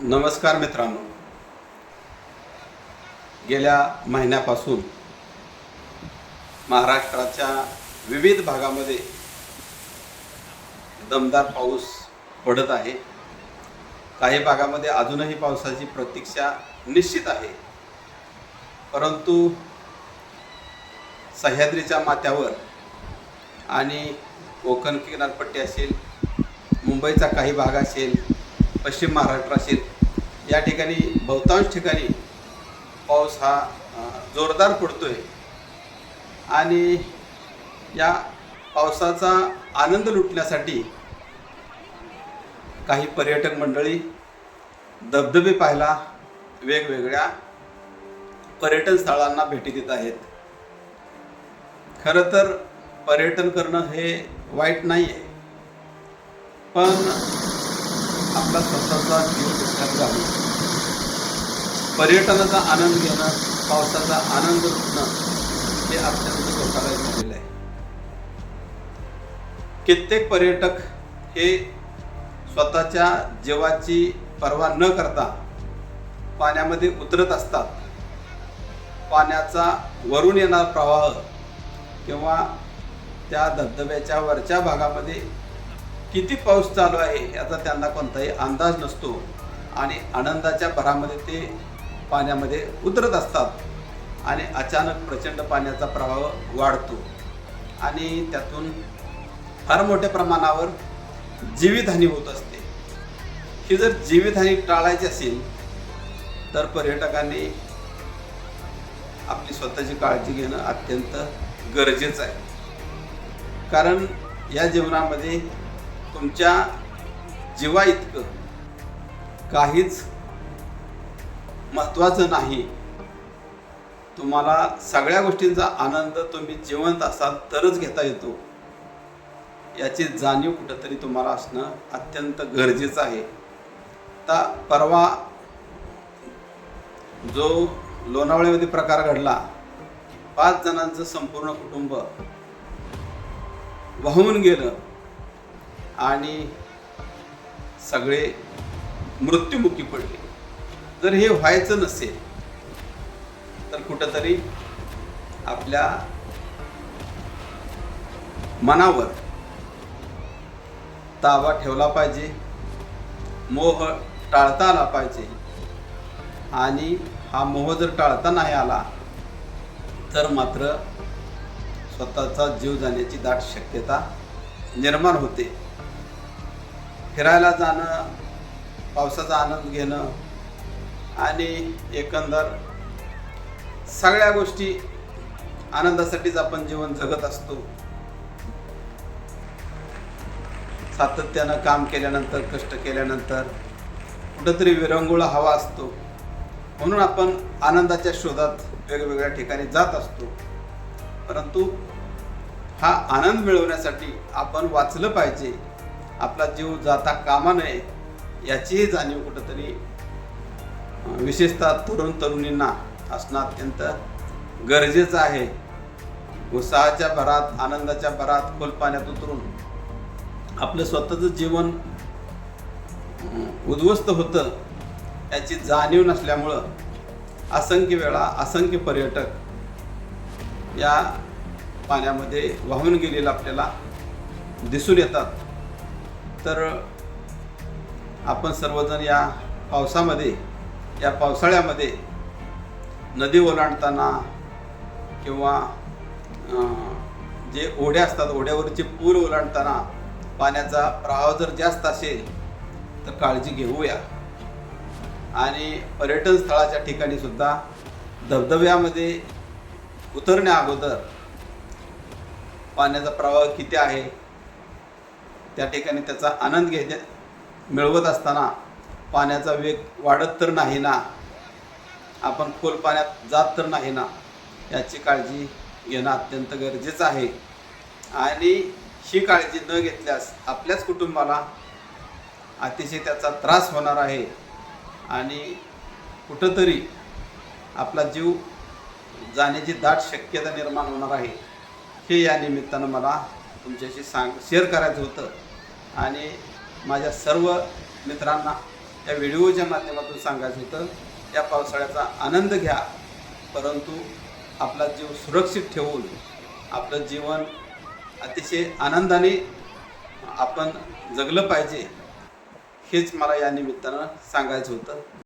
नमस्कार मित्रांनो. गेल्या महिन्यापासून महाराष्ट्राच्या विविध भागामध्ये दमदार पाऊस पडत आहे. काही भागामध्ये अजूनही पावसाची प्रतीक्षा निश्चित आहे. परंतु सह्याद्रीच्या माथ्यावर आणि कोकण किनारपट्टी असेल मुंबईचा काही भाग असेल पश्चिम महाराष्ट्र असेल या ठिकाणी बहुतांश ठिकाणी पाऊस हा जोरदार पडतो आहे आणि या पावसाचा आनंद लुटण्यासाठी काही पर्यटक मंडळी धबधबे पाहायला वेगवेगळ्या पर्यटन स्थळांना भेटी देत आहेत. खरं तर पर्यटन करणं हे वाईट नाही आहे पण आपला स्वतःचा जीव धोक्यात राहू पर्यटनाचा आनंद घेणं पावसाचा आनंद लुटणं हे अत्यंत धोकादायक झालेलं आहे. कित्येक पर्यटक हे स्वतःच्या जीवाची पर्वा न करता पाण्यामध्ये उतरत असतात. पाण्याचा वरून येणारा प्रवाह किंवा त्या धबधब्याच्या वरच्या भागामध्ये किती पाऊस चालू आहे याचा त्यांना कोणताही अंदाज नसतो. आणि आनंदाच्या भरामध्ये ते पाण्यामध्ये उतरत असतात. आणि अचानक प्रचंड पाण्याचा प्रभाव वाढतो. आणि त्यातून फार मोठ्या प्रमाणावर जीवितहानी होत असते. ही जर जीवितहानी टाळायची असेल तर पर्यटकांनी आपली स्वतःची काळजी घेणं अत्यंत गरजेचं आहे. कारण या जीवनामध्ये तुमच्या जीवा इतकं काहीच महत्त्वाचं नाही. तुम्हाला सगळ्या गोष्टींचा आनंद तुम्ही जिवंत असाल तरच घेता येतो. याची जाणीव कुठंतरी तुम्हाला असणं अत्यंत गरजेचं आहे. आता परवा जो लोणावळ्यामध्ये प्रकार घडला पाच जणांचं संपूर्ण कुटुंब वाहून गेलं. आणि सगळे मृत्युमुखी पडले. जर हे व्हायचं नसेल तर कुठंतरी आपल्या मनावर ताबा ठेवला पाहिजे मोह टाळता आला पाहिजे. आणि हा मोह जर टाळता नाही आला तर मात्र स्वतःचा जीव जाण्याची दाट शक्यता निर्माण होते. फिरायला जाणं पावसाचा आनंद घेणं आणि एकंदर सगळ्या गोष्टी आनंदासाठीच आपण जीवन जगत असतो. सातत्यानं काम केल्यानंतर कष्ट केल्यानंतर कुठंतरी विरंगुळा हवा असतो. म्हणून आपण आनंदाच्या शोधात वेगवेगळ्या ठिकाणी जात असतो. परंतु हा आनंद मिळवण्यासाठी आपण वाचलं पाहिजे. आपला जीव जाता कामा नये याचीही जाणीव कुठंतरी विशेषतः तरुण तरुणींना असणं अत्यंत गरजेचं आहे. उत्साहाच्या भरात आनंदाच्या भरात खोल पाण्यात उतरून आपलं स्वतःचं जीवन उद्ध्वस्त होतं याची जाणीव नसल्यामुळं असंख्य वेळा असंख्य पर्यटक या पाण्यामध्ये वाहून गेलेलं आपल्याला दिसून येतात. तर आपण सर्वजण या पावसामध्ये या पावसाळ्यामध्ये नदी ओलांडताना किंवा जे ओढ्या असतात ओढ्यावरचे पूल ओलांडताना पाण्याचा प्रवाह जर जास्त असेल तर काळजी घेऊया. आणि पर्यटन स्थळाच्या ठिकाणी सुद्धा धबधब्यामध्ये उतरण्या अगोदर पाण्याचा प्रवाह किती आहे त्या ठिकाणी त्याचा आनंद घेण्या मिळवत असताना पाण्याचा वेग वाढत तर नाही ना? आपण खोल पाण्यात जात तर नाही ना? याची काळजी घेणं अत्यंत गरजेचं आहे. आणि ही काळजी न घेतल्यास आपल्याच कुटुंबाला अतिशय त्याचा त्रास होणार आहे. आणि कुठंतरी आपला जीव जाण्याची दाट शक्यता निर्माण होणार आहे. हे या निमित्तानं मला तुमच्याशी सांग शेअर करायचं होतं. आणि माझ्या सर्व मित्रांना या व्हिडिओच्या माध्यमातून सांगायचं होतं या पावसाळ्याचा आनंद घ्या परंतु आपला जीव सुरक्षित ठेवून आपलं जीवन अतिशय आनंदाने आपण जगलं पाहिजे हेच मला या निमित्तानं सांगायचं होतं.